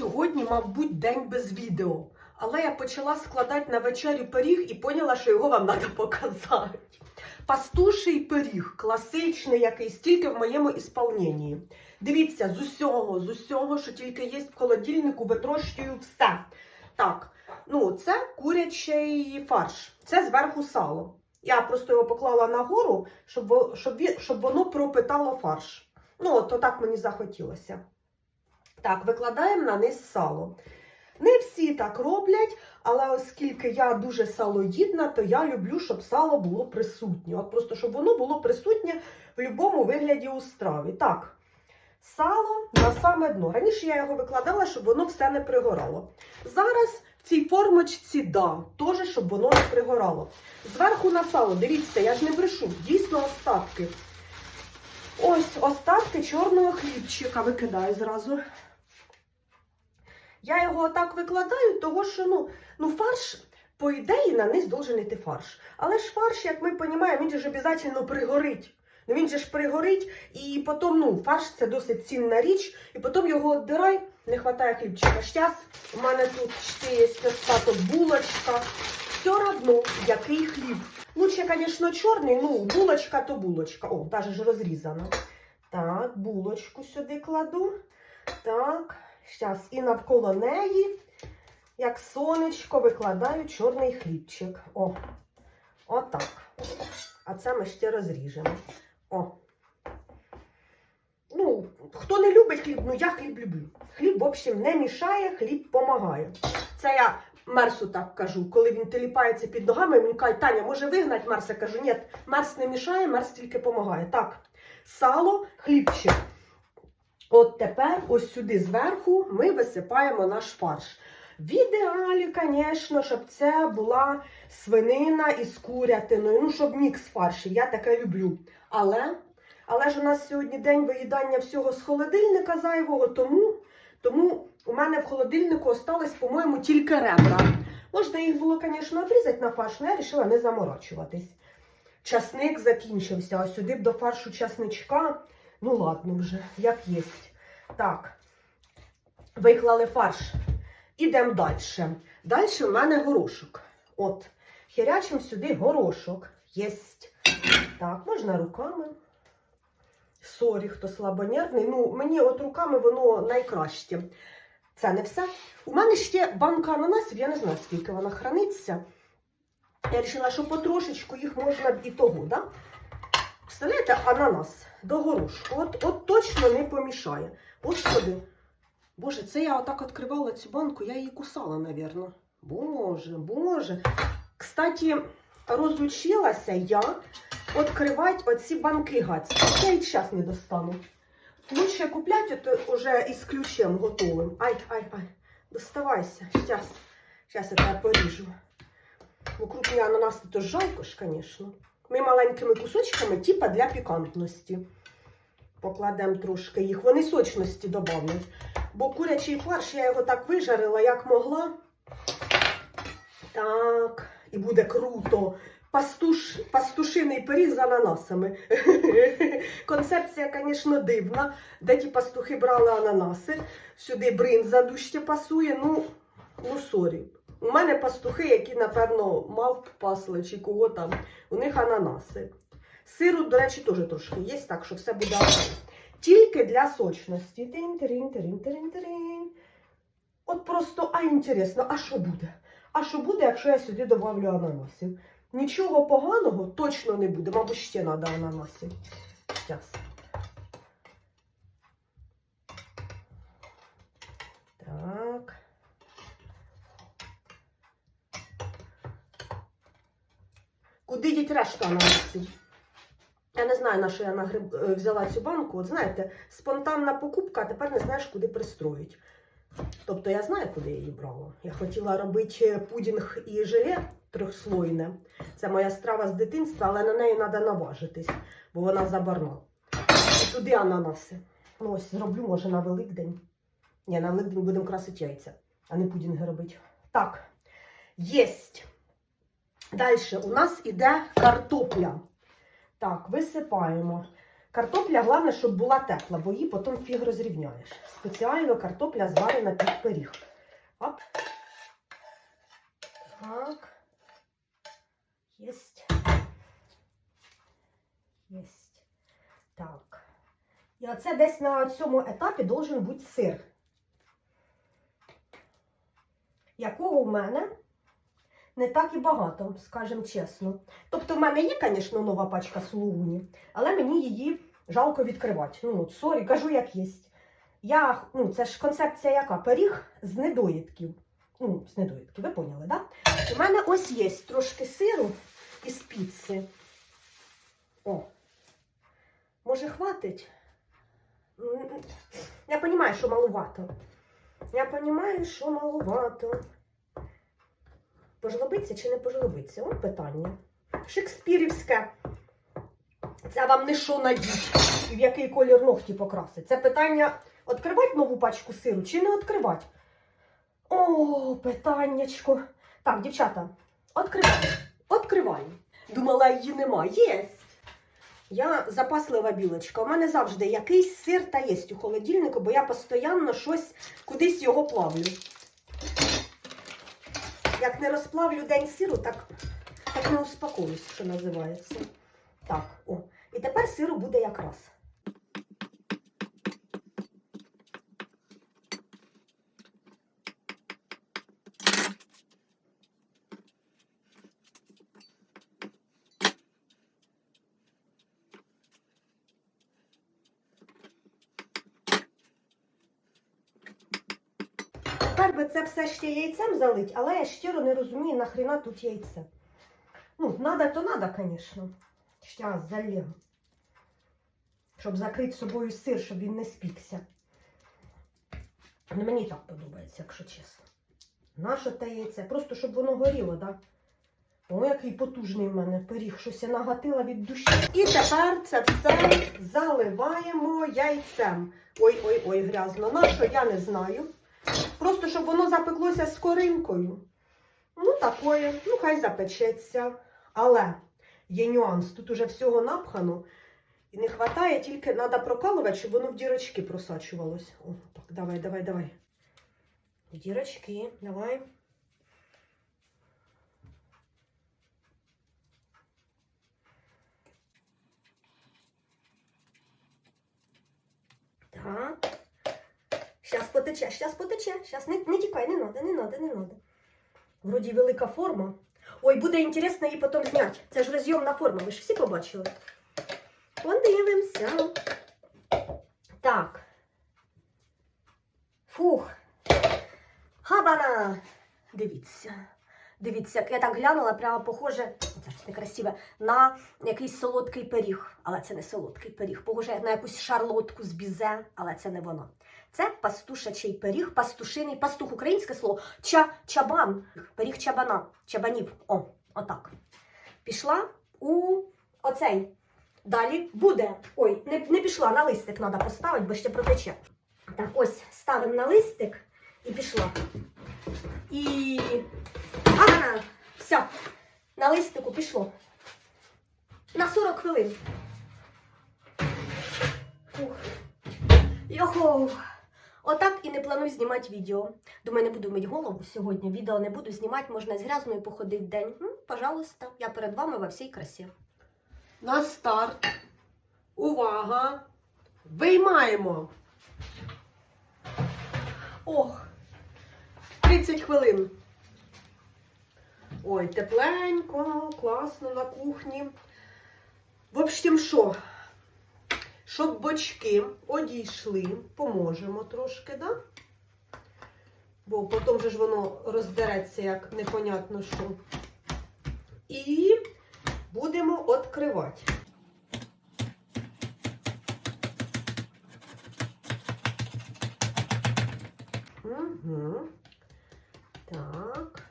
Сьогодні, мав бути день без відео, але я почала складати на вечерю пиріг і поняла, що його вам треба показати. Пастуший пиріг, класичний якийсь, тільки в моєму ісполненні. Дивіться, з усього, з усього, що тільки є в холодильнику, витрощую все. Так, ну це курячий фарш, це зверху сало. Я просто його поклала нагору, щоб, щоб, щоб воно пропитало фарш. Ну, от отак мені захотілося. Так, викладаємо на низ сало. Не всі так роблять, але оскільки я дуже салоїдна, то я люблю, щоб сало було присутнє. От просто щоб воно було присутнє в будь-якому вигляді у страві. Так, сало на саме дно. Раніше я його викладала, щоб воно все не пригорало. Зараз в цій формочці да, теж, щоб воно не пригорало. Зверху на сало, дивіться, я ж не брешу, дійсно остатки. Ось остатки чорного хлібчика викидаю зразу. Я його отак викладаю, того що ну, ну фарш, по ідеї, на низ должен йти фарш. Але ж фарш, як ми розуміємо, він ж обов'язково пригорить. Ну він же ж пригорить, і потім, ну, фарш це досить цінна річ, і потім його віддирай, не вистачає хлібчика. Щас у мене тут ще є остаток булочка. Все одно, який хліб. Лучше, звісно, чорний, ну, булочка то булочка. О, навіть ж розрізана. Так, булочку сюди кладу. Так, зараз і навколо неї, як сонечко, викладаю чорний хлібчик. О, отак. А це ми ще розріжемо. О. Ну, хто не любить хліб, ну я хліб люблю. Хліб, в общем, не мішає, хліб допомагає. Це я Мерсу так кажу, коли він теліпається під ногами, він каже, Таня, може вигнати Мерса? Кажу, ні, Мерс не мішає, Мерс тільки допомагає. Так, сало, хлібчик. От тепер, ось сюди зверху, ми висипаємо наш фарш. В ідеалі, звісно, щоб це була свинина із курятиною, ну, щоб мікс фаршів, я таке люблю. Але, але ж у нас сьогодні день виїдання всього з холодильника зайвого, тому, тому у мене в холодильнику осталось, по-моєму, тільки ребра. Можна їх було, звісно, обрізати на фарш, але я вирішила не заморачуватись. Часник закінчився, а сюди б до фаршу часничка. Ну ладно вже, як єсть. Так, виклали фарш. Ідемо далі. Далі в мене горошок. От, хірячим сюди горошок. Єсть. Так, можна руками. Сорі, хто слабонервний. Ну, мені от руками воно найкраще. Це не все. У мене ще банка ананасів, я не знаю, скільки вона храниться. Я вирішила, що потрошечку їх можна і того, да? Представляєте, ананас до горошку. От, от точно не помішає. Господи. Боже, це я отак відкривала цю банку, я її кусала, напевно. Боже, боже. Кстати, розучилася я відкривати оці банки гацькі. Я і час не достану. Лучше купляти от уже із ключем готовим. Ай, ай, ай. Доставайся. Щас я тебе поріжу. Ну, крупні ананаси то жалко ж, звісно. Ми маленькими кусочками, типа для пікантності. Покладемо трошки їх. Вони сочності додають. Бо курячий фарш, я його так вижарила, як могла. Так, і буде круто. Пастуш, пастушиний пиріг з ананасами. Концепція, звісно, дивна. Де ті пастухи брали ананаси. Сюди бринза дужче пасує. Ну, ну сорі. У мене пастухи, які, напевно, мавп пасли чи кого там. У них ананаси. Сиру, до речі, теж трошки є, так що все буде. Тільки для сочності. Тин-тирин-тирин-тирин-тирин. От просто, а інтересно, а що буде? А що буде, якщо я сюди добавлю ананасів? Нічого поганого точно не буде. Мабуть, ще треба ананасів. Зараз. Так. Куди діть решту ананасів? Я не знаю, на що я нагреб... е, взяла цю банку. От знаєте, спонтанна покупка, а тепер не знаєш, куди пристроїть. Тобто я знаю, куди я її брала. Я хотіла робити пудінг і желе трьохслойне. Це моя страва з дитинства, але на неї треба наважитись, бо вона забарна. І туди ананаси. Ну, ось зроблю, може, на Великдень. Ні, на Великдень будемо красити яйця, а не пудінги робити. Так, єсть. Далі у нас іде картопля. Так, висипаємо. Картопля, головне, щоб була тепла, бо її потім фіг розрівняєш. Спеціально картопля зварена під пиріг. Оп. Так. Єсть. Єсть. Так. І оце десь на цьому етапі должен бути сир. Якого в мене не так і багато, скажімо чесно. Тобто, в мене є, звісно, нова пачка сулугуні, але мені її жалко відкривати. Ну, от, сорі, кажу, як є. Я, ну, це ж концепція яка? Пиріг з недоїдків. Ну, з недоїдків, ви поняли? Да? У мене ось є трошки сиру із піци. О, може, хватить? Я розумію, що малувато. Я розумію, що малувато. Пожлобиться чи не пожлобиться? От питання. Шекспірівське. Це вам не що надіть, в який колір ногті покрасить. Це питання відкривати нову пачку сиру чи не відкривати? О, питаннячко. Так, дівчата, відкриваю. Відкриваю. Думала, її нема. Єсть. Я запаслива білочка. У мене завжди якийсь сир та є у холодильнику, бо я постійно щось кудись його плавлю. Як не розплавлю день сиру, так, так не успокоюсь, що називається. Так, о. І тепер сиру буде якраз. Тепер би це все ще яйцем залить, але я щиро не розумію, нахрена тут яйце. Ну, надо то надо, звісно. Щас залью. Щоб закрити собою сир, щоб він не спікся. Ну, мені так подобається, якщо чесно. Наше те яйце. Просто щоб воно горіло, так? О, який потужний в мене пиріг, щось я нагатила від душі. І тепер це все заливаємо яйцем. Ой-ой-ой, грязно. На що я не знаю. Просто щоб воно запеклося з коринкою. Ну, такое, ну хай запечеться. Але є нюанс, тут уже всього напхано. І не вистачає, тільки треба прокалувати, щоб воно в дірочки просачувалось. О, так, давай, давай, давай. Дірочки, давай. Так. Щас потече, щас потече, щас не, не тікай, не надо, не надо, не надо. Вроді велика форма. Ой, буде інтересно її потім зняти. Це ж розйомна форма, ви ж всі побачили. Подивимося. Так. Фух. Хабана. Дивіться. Дивіться, я так глянула, прямо похоже, це ж некрасиве, на якийсь солодкий пиріг. Але це не солодкий пиріг. Похоже на якусь шарлотку з бізе, але це не воно. Це пастушачий пиріг, пастушиний, пастух українське слово, ча, чабан, пиріг чабана, чабанів. О, отак. Пішла у оцей. Далі буде. Ой, не, не пішла, на листик треба поставити, бо ще протече. Так, ось ставимо на листик і пішла. І. Ага, все. На листику пішло. На 40 хвилин. Ух. Йохо. Отак і не планую знімати відео. Думаю, не буду мити голову сьогодні. Відео не буду знімати, можна з грязною походити день. Ну, пожалуйста, я перед вами во всій красі. На старт. Увага! Виймаємо. Ох, 30 хвилин. Ой, тепленько, класно на кухні. В общем, що? Щоб бочки одійшли, поможемо трошки, да? Бо потім же ж воно роздереться, як непонятно що. І будемо відкривати. Угу. Так.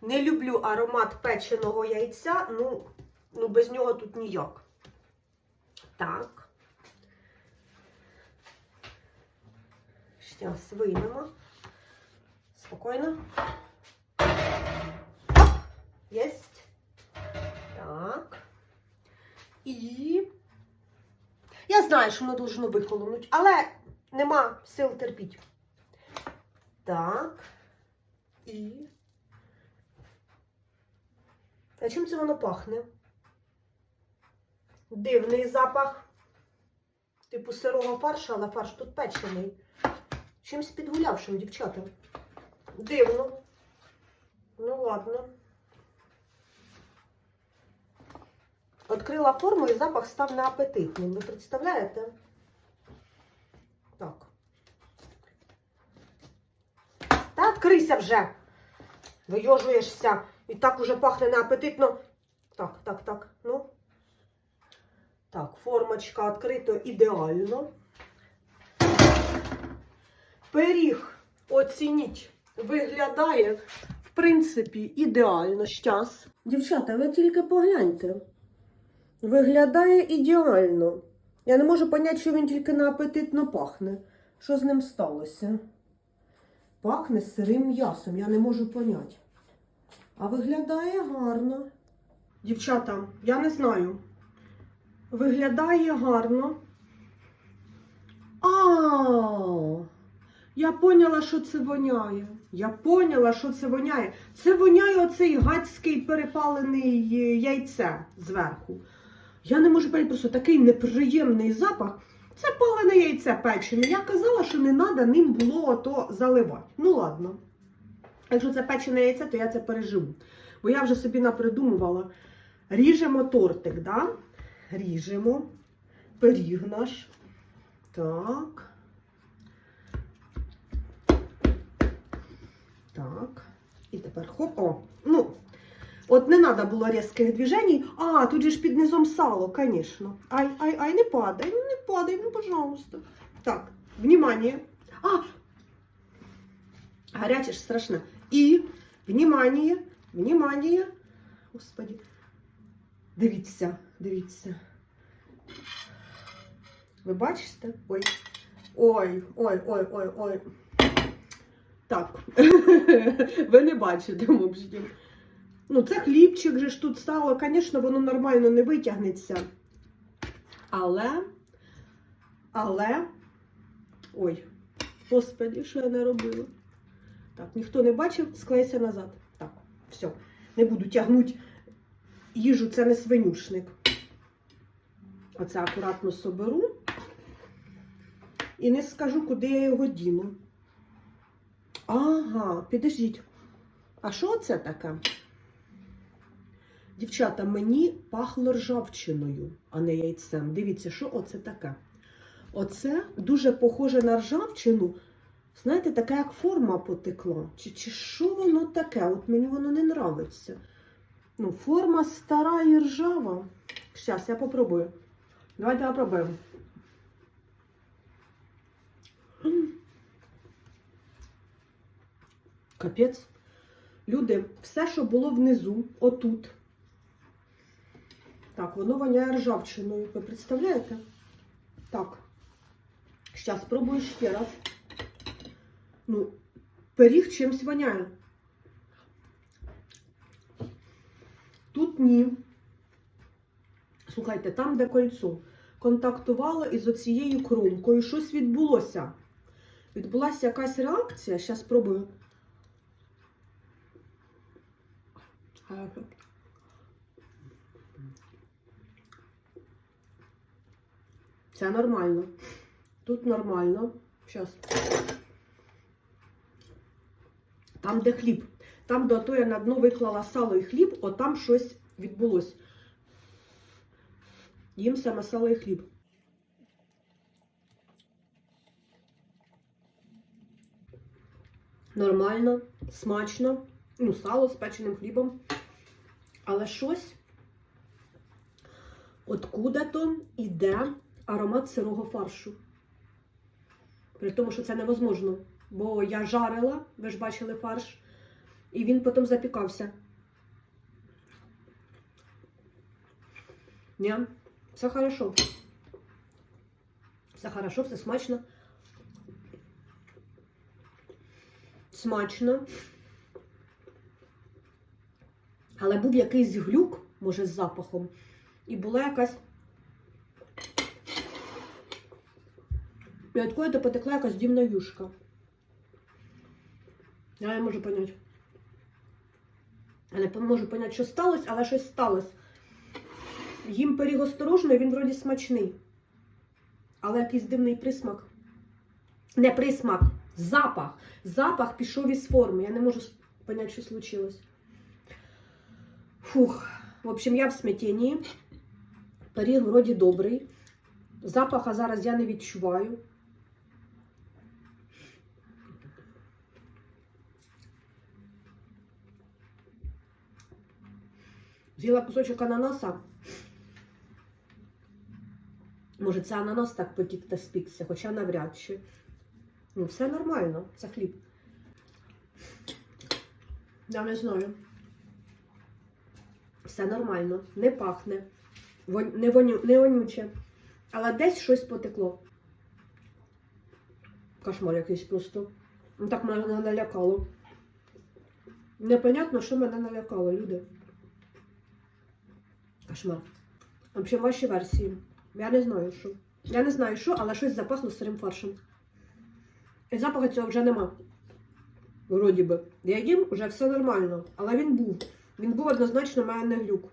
Не люблю аромат печеного яйця, ну, ну без нього тут ніяк. Так. Зараз виймемо. Спокійно. Єсть. Так. І Я знаю, що воно должно вихолонути, але нема сил терпіти. Так. І. А чим це воно пахне? Дивний запах. Типу сирого фарша, але фарш тут печений. Чимсь підгулявшим, дівчата. Дивно. Ну ладно. Открила форму і запах став неапетитним. Ви представляєте? Так. Та відкрийся вже. Вийожуєшся. І так уже пахне неапетитно. Так, так, так. Ну. Так, формочка відкрита ідеально. Пиріг, оцініть, виглядає, в принципі, ідеально щас. Дівчата, ви тільки погляньте. Виглядає ідеально. Я не можу поняти, що він тільки на апетитно пахне. Що з ним сталося? Пахне сирим м'ясом, я не можу поняти. А виглядає гарно. Дівчата, я не знаю. Виглядає гарно. А, я поняла, що це воняє. Я поняла, що це воняє. Це воняє оцей гадський перепалений е, яйце зверху. Я не можу поняти, просто такий неприємний запах. Це палене яйце печене. Я казала, що не треба ним було ото заливати. Ну ладно. Якщо це печене яйце, то я це переживу. Бо я вже собі напридумувала. Ріжемо тортик, да? Ріжемо. Пиріг наш. Так. Так. І тепер хоп. О, ну, от не треба було різких движень. А, тут же ж під низом сало, звісно. Ай, ай, ай, не падай, ну не падай, ну, пожалуйста. Так, внимание. А! Гаряче ж страшно. І, внимание, внимание. Господи. Дивіться, дивіться. Ви бачите? Ой. Ой, ой, ой, ой, ой. Так. Ви не бачите, общем. Ну, це хлібчик же ж тут стало. Звісно, воно нормально не витягнеться. Але, але. Ой, господи, що я не робила? Так, ніхто не бачив, склейся назад. Так, все. Не буду тягнути їжу, це не свинюшник. Оце акуратно соберу. І не скажу, куди я його діну. Ага, підождіть. А що це таке? Дівчата, мені пахло ржавчиною, а не яйцем. Дивіться, що оце таке? Оце дуже похоже на ржавчину. Знаєте, така як форма потекла. Чи, чи що воно таке? От мені воно не нравиться. Ну, форма стара і ржава. Зараз я попробую. Давайте попробуємо. Капець. Люди, все, що було внизу, отут. Так, воно воняє ржавчиною. Ви представляєте? Так. Зараз спробую ще раз. Ну, пиріг чимось воняє. Тут ні. Слухайте, там, де кольцо, контактувало із оцією кромкою, щось відбулося. Відбулася якась реакція. Зараз спробую. Це нормально. Тут нормально. Зараз. Там, де хліб. Там, де то я на дно виклала сало і хліб, от там щось відбулось. Їм саме сало і хліб. Нормально, смачно. Ну, сало з печеним хлібом. Але щось откуда-то йде аромат сирого фаршу. При тому, що це невозможно. Бо я жарила, ви ж бачили фарш, і він потім запікався. Ні, все хорошо. Все хорошо, все смачно. Смачно. Але був якийсь глюк, може, з запахом. І була якась І кої-то потекла якась дивна юшка. Я не можу поняти. Я не можу поняти, що сталося, але щось сталося. Їм пиріг осторожно, він вроді смачний. Але якийсь дивний присмак. Не присмак, запах. Запах пішов із форми. Я не можу поняти, що случилось. Фух. В общем, я в смятенні. Пиріг вроді добрий. Запаха зараз я не відчуваю. З'їла кусочок ананаса. Може, це ананас так потік та спікся, хоча навряд чи. Ну, все нормально, це хліб. Я не знаю. Все нормально, не пахне, не, воню, не вонюче. Але десь щось потекло. Кошмар якийсь просто. Ну, Так мене налякало. Непонятно, що мене налякало, люди. Кошмар. В общем, ваші версії. Я не знаю, що. Я не знаю, що, але щось запахло сирим фаршем. І запаху цього вже нема. Вроді би. Я їм вже все нормально, але він був. Він був однозначно мене не глюк.